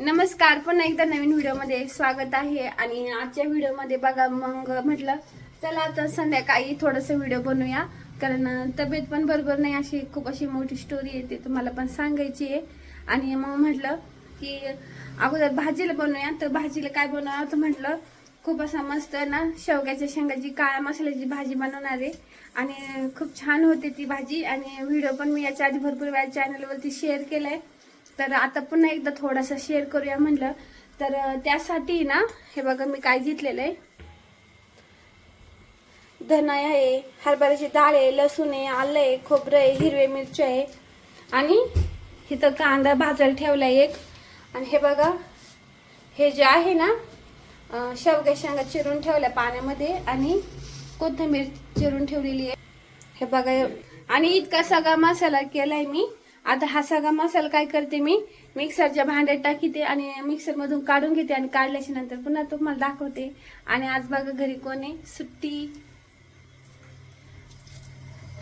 नमस्कार पुन्हा एकदा नवीन व्हिडिओमध्ये स्वागत आहे. आणि आजच्या व्हिडिओमध्ये बघा मग म्हटलं चला आता संध्याकाळी थोडंसं व्हिडिओ बनवूया. कारण तब्येत पण बरोबर नाही अशी खूप अशी मोठी स्टोरी आहे ती तुम्हाला पण सांगायची आहे. आणि मग म्हटलं की अगोदर भाजीला बनवूया. तर भाजीला काय बनवूया तर म्हटलं खूप असा मस्त ना शेवग्याच्या शेंगाची काळ्या मसाल्याची भाजी बनवणार आहे. आणि खूप छान होते ती भाजी. आणि व्हिडिओ पण मी याच्या आधी भरपूर वेळा चॅनलवरती शेअर केलाय. तर आता पुन्हा एकदा थोडासा शेअर करूया म्हटलं तर त्यासाठी ना हे बघा मी काय घेतलेलं आहे. धना आहे हरभऱ्याची डाळ आहे लसूण आहे आलं आहे खोबरं आहे हिरवे मिरची आहे. आणि इथं कांदा भाजायला ठेवला एक. आणि हे बघा हे जे आहे ना शेवग्या शेंगा चिरून ठेवल्या पाण्यामध्ये आणि कोथिंबीर चिरून ठेवलेली आहे. हे बघा आणि इतका सगळा मसाला केलाय मी. आता हा सगळा मसाला काय करते मी? मिक्सरच्या भांड्यात टाकीते आणि मिक्सरमधून काढून घेते आणि काढल्याच्या नंतर पुन्हा तुम्हाला दाखवते. आणि आज बघा घरी कोण आहे? सुट्टी.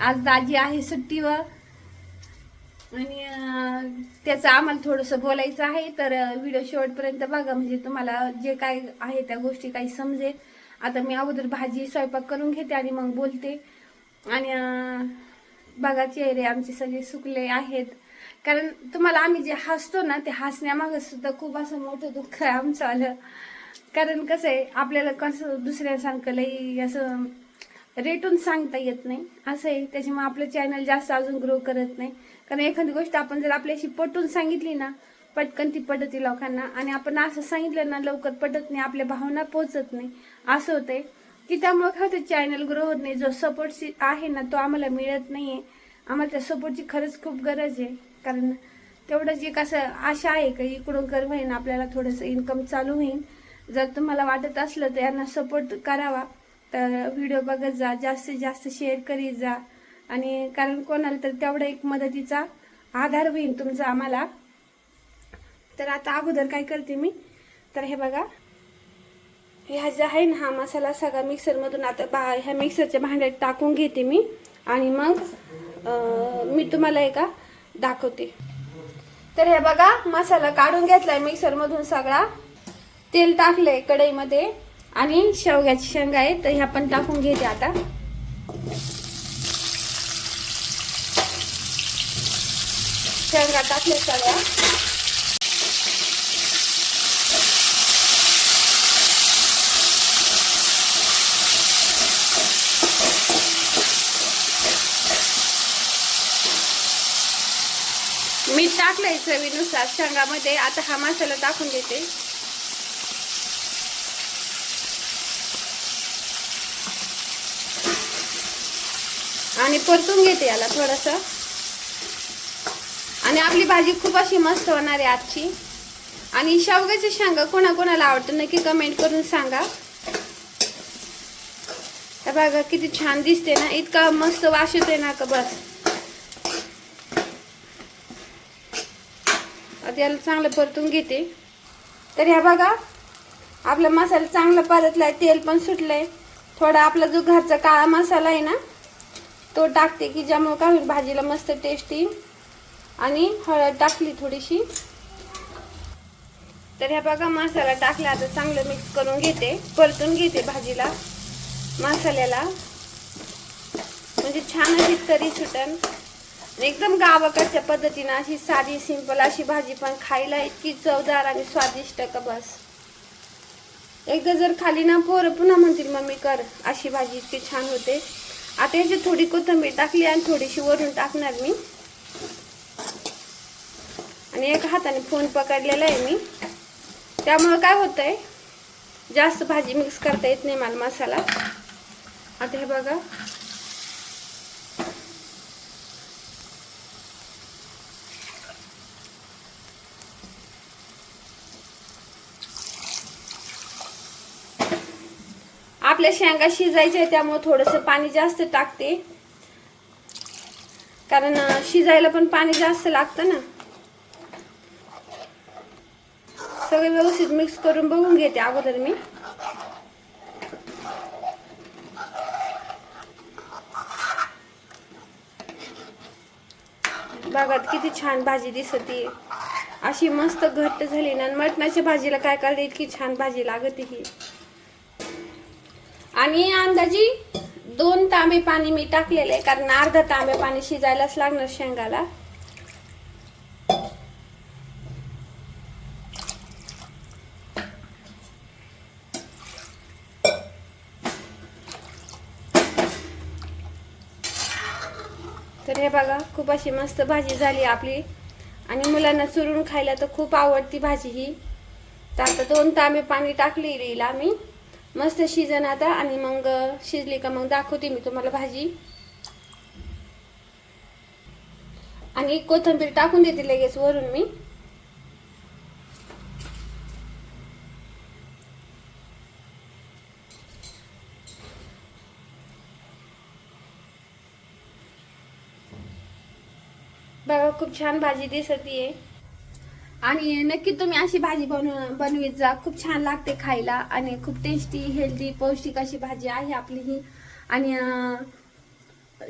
आज दाजी आहे सुट्टीवर. आणि त्याचं आम्हाला थोडंसं बोलायचं आहे तर व्हिडिओ शेवटपर्यंत बघा. म्हणजे तुम्हाला जे काय आहे त्या गोष्टी काही समजेल. आता मी अगोदर भाजी स्वयंपाक करून घेते आणि मग बोलते. आणि बघा चेहरे आमचे सगळे सुकले आहेत. कारण तुम्हाला आम्ही जे हसतो ना ते हसण्यामागं सुद्धा खूप असं मोठं दुःख आहे आमचं आलं. कारण कसं आहे आपल्याला कसं दुसऱ्यासारखं लई असं रेटून सांगता येत नाही. असं आहे त्याच्यामुळे आपलं चॅनल जास्त अजून ग्रो करत नाही. कारण एखादी गोष्ट आपण जर आपल्याशी पटून सांगितली ना पटकन ती पटते लोकांना. आणि आपण असं सांगितलं ना लवकर पटत नाही आपल्या भावना पोचत नाही. असं होतंय. की त्यामुळं काय होतं चॅनल ग्रो होत नाही. जो सपोर्ट आहे ना तो आम्हाला मिळत नाही आहे आम्हाला त्या सपोर्टची खरंच खूप गरज आहे. कारण तेवढंच एक असं आशा आहे का इकडून कर होईन आपल्याला थोडंसं इन्कम चालू होईल. जर तुम्हाला वाटत असलं तर यांना सपोर्ट करावा. तर व्हिडिओ बघत जा जास्तीत जास्त शेअर करीत जा. आणि कारण कोणाला तर तेवढा एक मदतीचा आधार होईल तुमचा आम्हाला. तर आता अगोदर काय करते मी? तर हे बघा. ह्या ज्या आहे ना हा मसाला सगळा मिक्सरमधून आता बा ह्या मिक्सरच्या भांड्यात टाकून घेते मी. आणि मग मी तुम्हाला एका दाखवते. तर हे बघा मसाला काढून घेतलाय मिक्सरमधून सगळा. तेल टाकलंय कढईमध्ये. आणि शेवग्याची शेंगा आहे तर ह्या पण टाकून घेते आता. शेंगा टाकले सगळ्या मीठ टाकलंय चवीनुसार. शेंगामध्ये आता हा मसाला टाकून देते. आणि परतून घेते याला थोडस. आणि आपली भाजी खूप अशी मस्त होणार आहे आजची. आणि शेवगाची शेंगा कोणा कोणाला आवडतं नक्की कमेंट करून सांगा. बघा किती छान दिसते ना इतका मस्त वास येतोय ना का बस. आता याला चांगलं परतून घेते. तर ह्या बघा आपला मसाला चांगला परतलाय तेल पण सुटलंय. थोडा आपला जो घरचा काळा मसाला आहे ना तो टाकते की ज्यामुळे काय होईल भाजीला मस्त टेस्ट येईल. आणि हळद टाकली थोडीशी. तर ह्या बघा मसाला टाकला आता चांगलं मिक्स करून घेते परतून घेते भाजीला मसाल्याला. म्हणजे छान अशी तरी सुटन. एकदम गावाकडच्या पद्धतीनं अशी साधी सिंपल अशी भाजी पण खायला इतकी चवदार आणि स्वादिष्ट का बस. एकदा जर खाली ना पोरं पुन्हा म्हणतील मम्मी कर अशी भाजी इतकी छान होते. आता याची थोडी कोथिंबीर टाकली आणि थोडीशी वरून टाकणार मी. आणि एका हाताने फोन पकडलेला आहे मी. त्यामुळं काय होतंय जास्त भाजी मिक्स करता येत नाही मला मसाला. आता हे बघा. आपल्या शेंगा शिजायच्या आहे त्यामुळे थोडंसं पाणी जास्त टाकते. कारण शिजायला पण पाणी जास्त लागतं ना. सगळे व्यवस्थित मिक्स करून बघून घेते अगोदर मी. बघा किती छान भाजी दिसते. अशी मस्त घट्ट झाली ना मटणाच्या भाजीला काय करायला इतकी छान भाजी लागते ही. आणि अंदाजी दोन तांबे पाणी मी टाकलेलं आहे कारण अर्धा तांबे पाणी शिजायलाच लागणार शेंगाला. तर हे बघा खूप अशी मस्त भाजी झाली आपली. आणि मुलांना चुरून खायला तर खूप आवडती भाजी ही. तर आता दोन तांबे पाणी टाकले हिला मी. मस्त शिजन आता आणि मग शिजली का मग दाखवते मी तुम्हाला भाजी. आणि कोथिंबीर टाकून देते लगेच वरून मी. बघा खूप छान भाजी दिसतीये. आणि नक्की तुम्ही अशी भाजी बनव बनवीत जा. खूप छान लागते खायला आणि खूप टेस्टी हेल्दी पौष्टिक अशी भाजी आहे आपली ही. आणि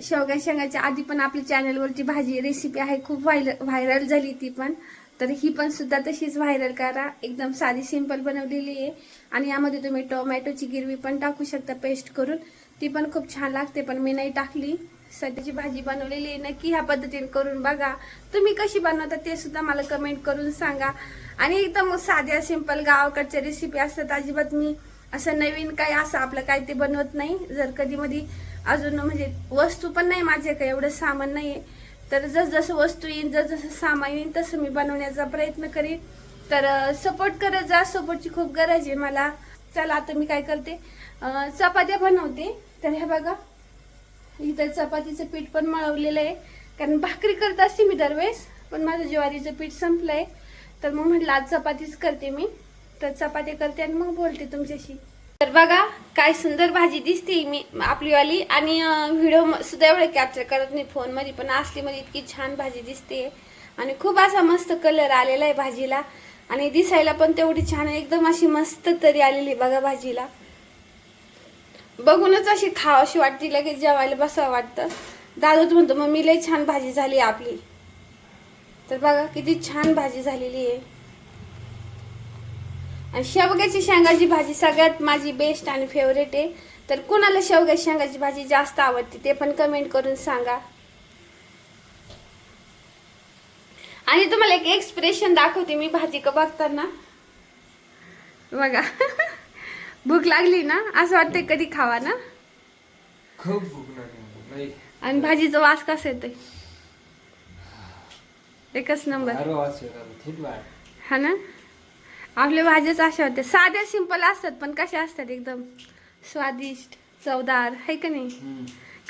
शेवग्या शेंगाच्या आधी पण आपल्या चॅनलवरची भाजी रेसिपी आहे. खूप व्हायल व्हायरल झाली ती पण. तर ही पण सुद्धा तशीच व्हायरल करा. एकदम साधी सिंपल बनवलेली आहे. आणि यामध्ये तुम्ही टोमॅटोची गिरवी पण टाकू शकता पेस्ट करून. ती पण खूप छान लागते पण मी नाही टाकली. सध्याची भाजी बनवलेली आहे. नक्की ह्या पद्धतीने करून बघा. तुम्ही कशी बनवता ते सुद्धा मला कमेंट करून सांगा. आणि एकदम साध्या सिंपल गावाकडच्या रेसिपी असतात. अजिबात मी असं नवीन काय असं आपलं काय ते बनवत नाही. जर कधी मधी अजून म्हणजे वस्तू पण नाही माझ्याकडे एवढं सामान नाही तर जसजसं वस्तू येईन जसजसं सामान येईल तसं मी बनवण्याचा प्रयत्न करीन. तर सपोर्ट करत जा. सपोर्टची खूप गरज आहे मला. चला आता मी काय करते? चपात्या बनवते. तर हे बघा. इथं चपातीचं पीठ पण मळवलेलं आहे. कारण भाकरी करत असते मी दरवेळेस पण माझं ज्वारीचं पीठ संपलंय. तर मग म्हटलं आज चपातीच करते मी. तर चपाती करते आणि मग बोलते तुमच्याशी. तर बघा काय सुंदर भाजी दिसते मी आपलीवाली आणि व्हिडिओ सुद्धा एवढं कॅप्चर करत नाही फोनमध्ये पण असलीमध्ये इतकी छान भाजी दिसते. आणि खूप असा मस्त कलर आलेला आहे भाजीला. आणि दिसायला पण तेवढी छान आहे. एकदम अशी मस्त तरी आलेली आहे बघा भाजीला. बघूनच अशी खावाशी वाटते लगेच जेवायला बसावं वाटतं. दादूच म्हणतो मम्मी लय छान भाजी झाली आपली. तर बघा किती छान भाजी झालेली आहे. आणि शेवग्याची शेंगाची भाजी सगळ्यात माझी बेस्ट आणि फेवरेट आहे. तर कुणाला शेवग्याची शेंगाची भाजी जास्त आवडते ते पण कमेंट करून सांगा. आणि तुम्हाला एक एक्सप्रेशन दाखवते मी भाजी का बघताना. बघा. भूक लागली ना? असं वाटतंय कधी खावा ना? खूप भूक लागली नाही. आणि भाजीचा वास कसा येतोय? एकच नंबर. हा ना? आपल्या भाज्याच अशा होत्या साध्या सिंपल असतात पण कशा असतात एकदम? स्वादिष्ट चवदार है का नाही?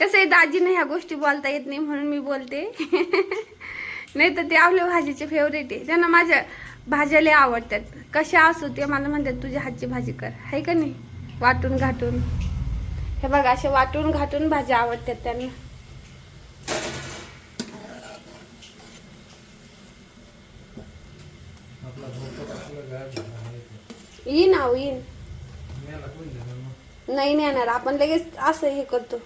कसं आहे दाजीने ह्या गोष्टी बोलता येत नाही म्हणून मी बोलते. नाही तर ते आपल्या भाजीचे फेवरेट आहे. त्यांना माझ्या भाज्या लय आवडतात. कशा असो ते मला म्हणतात तुझ्या हातची भाजी कर. है का नाही? वाटून घाटून. हे बघा असे वाटून घाटून भाज्या आवडतात त्यांना. आहे. येईन आहो येईन? नाही नेणार आपण लगेच असं हे करतो.